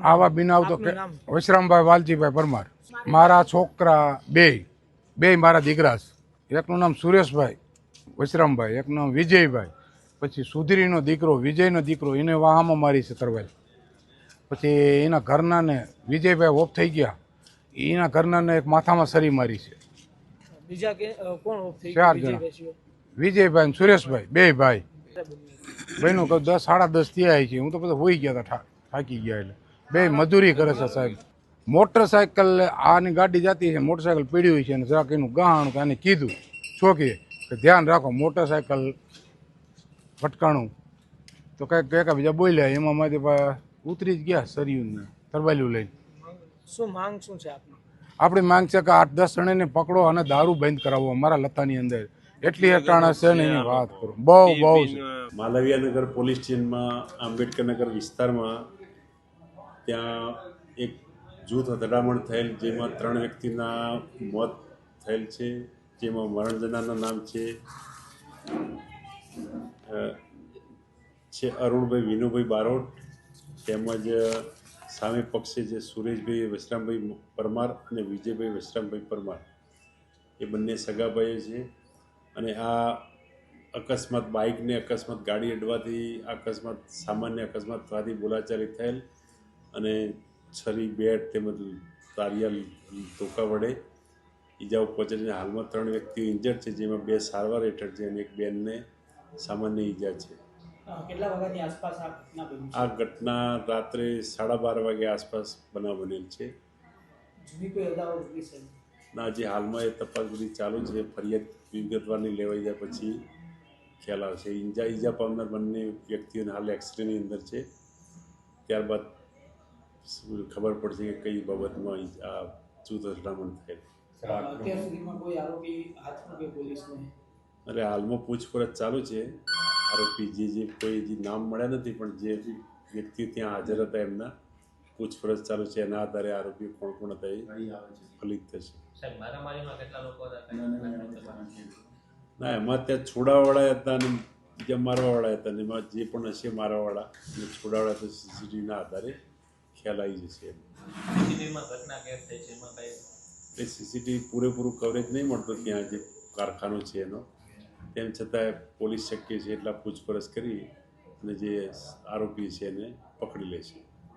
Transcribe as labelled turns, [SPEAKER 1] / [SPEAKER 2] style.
[SPEAKER 1] આવા બિનાવ તો વિશ્રામભાઈ વાલજીભાઈ પરમાર. મારા છોકરા બે. બે મારા દીકરા છે. એકનું નામ સુરેશભાઈ વિશ્રામભાઈ. એકનું નામ વિજયભાઈ. પછી સુધીરીનો દીકરો વિજયનો દીકરો એને વાહામાં મારી છે તરવાઈ. પછી એના ઘરનાને વિજયભાઈ ઓફ થઈ ગયા. એના ઘરનાને એક માથામાં સરી મારી છે.
[SPEAKER 2] બીજા કોણ
[SPEAKER 1] ચાર જણા. વિજયભાઈ અને સુરેશભાઈ બે ભાઈ.
[SPEAKER 2] ભાઈનું
[SPEAKER 1] બહેનો કહું દસ સાડા દસ થયા છે. હું તો બધા હોઈ ગયા હતા થાકી ગયા એટલે. બે મજૂરી કરે છે સાહેબ. મોટરસાયકલ આની ગાડી જતી છે મોટરસાયકલ પીડી હોય છે અને જરાક એનું ગહાણું કે આને કીધું. છોકરીએ કે ધ્યાન રાખો મોટરસાયકલ ભટકાણું. તો કંઈક કંઈક બીજા બોલ્યા એમાં મારી ઉતરી જ ગયા સરિયુને તરબાલ્યું લઈને.
[SPEAKER 2] શું માંગ શું છે આપની?
[SPEAKER 1] આપણી માંગ છે કે આઠ દસ જણને પકડો અને દારૂ બંધ કરાવો અમારા લતાની અંદર. એટલી અટાણા છે ને એની વાત કરો. બહુ બહુ
[SPEAKER 3] માલવિયાનગર પોલીસ સ્ટેશનમાં આંબેડકરનગર વિસ્તારમાં ત્યાં એક જૂથ અથડામણ થયેલ, જેમાં ત્રણ વ્યક્તિના મોત થયેલ છે, જેમાં મરણ જનારના નામ છે છે અરુણભાઈ, વિનુભાઈ બારોટ, તેમજ સામે પક્ષે જે સુરેશભાઈ વિશ્રામભાઈ પરમાર અને વિજયભાઈ વિશ્રામભાઈ પરમાર. એ બંને સગાભાઈઓ છે અને આ અકસ્માત બાઇકને અકસ્માત ગાડી અડવાથી અકસ્માત સામાન્ય અકસ્માત થવાથી બોલાચાલી થયેલ અને છરી બેટ તેમજ તારિયા ધોકા વડે ઈજાઓ પહોંચીને હાલમાં ત્રણ વ્યક્તિ ઇન્જર્ડ છે જેમાં બે સારવાર હેઠળ છે અને એક બેનને સામાન્ય ઈજા છે.
[SPEAKER 2] આ ઘટના
[SPEAKER 3] રાત્રે સાડા બાર વાગે આસપાસ બનાવ બનેલ છે. ના જે હાલમાં એ તપાસ બધી ચાલુ છે. ફરિયાદ વિગતવારની લેવાઈ જાય પછી ખ્યાલ આવશે. ઈજા ઈજા પામનાર બંને વ્યક્તિઓને હાલ એક્સરેની અંદર છે. ત્યારબાદ શું ખબર પડશે કે કઈ બાબતમાં આ જૂથ અથડામણ થયેલ.
[SPEAKER 2] અત્યાર સુધીમાં કોઈ આરોપી હાથમાં કે પોલીસને?
[SPEAKER 3] એટલે હાલમાં પૂછપરછ ચાલુ છે. આરોપી જે જે કોઈ જે નામ મળ્યા નથી પણ જે વ્યક્તિ ત્યાં હાજર હતા એમના પૂછપરછ ચાલુ છે. એના આધારે આરોપી કોણ કોણ હતા એ ફલિત થશે.
[SPEAKER 4] સાહેબ મારામારીમાં કેટલા લોકો હતા? કઈ
[SPEAKER 3] ના એમાં ત્યાં છોડાવાળા હતા અને બીજા મારવાવાળા હતા. અને એમાં જે પણ હશે મારવાવાળા અને છોડાવાળા તો સીસીટીવીના આધારે ખ્યાલ આવી જશે એ સીસીટીવી પૂરેપૂરું કવરેજ નહીં મળતું ત્યાં જે કારખાનો છે એનો. તેમ છતાં પોલીસ શક્ય છે એટલા પૂછપરછ કરી અને જે આરોપી છે એને પકડી લે છે.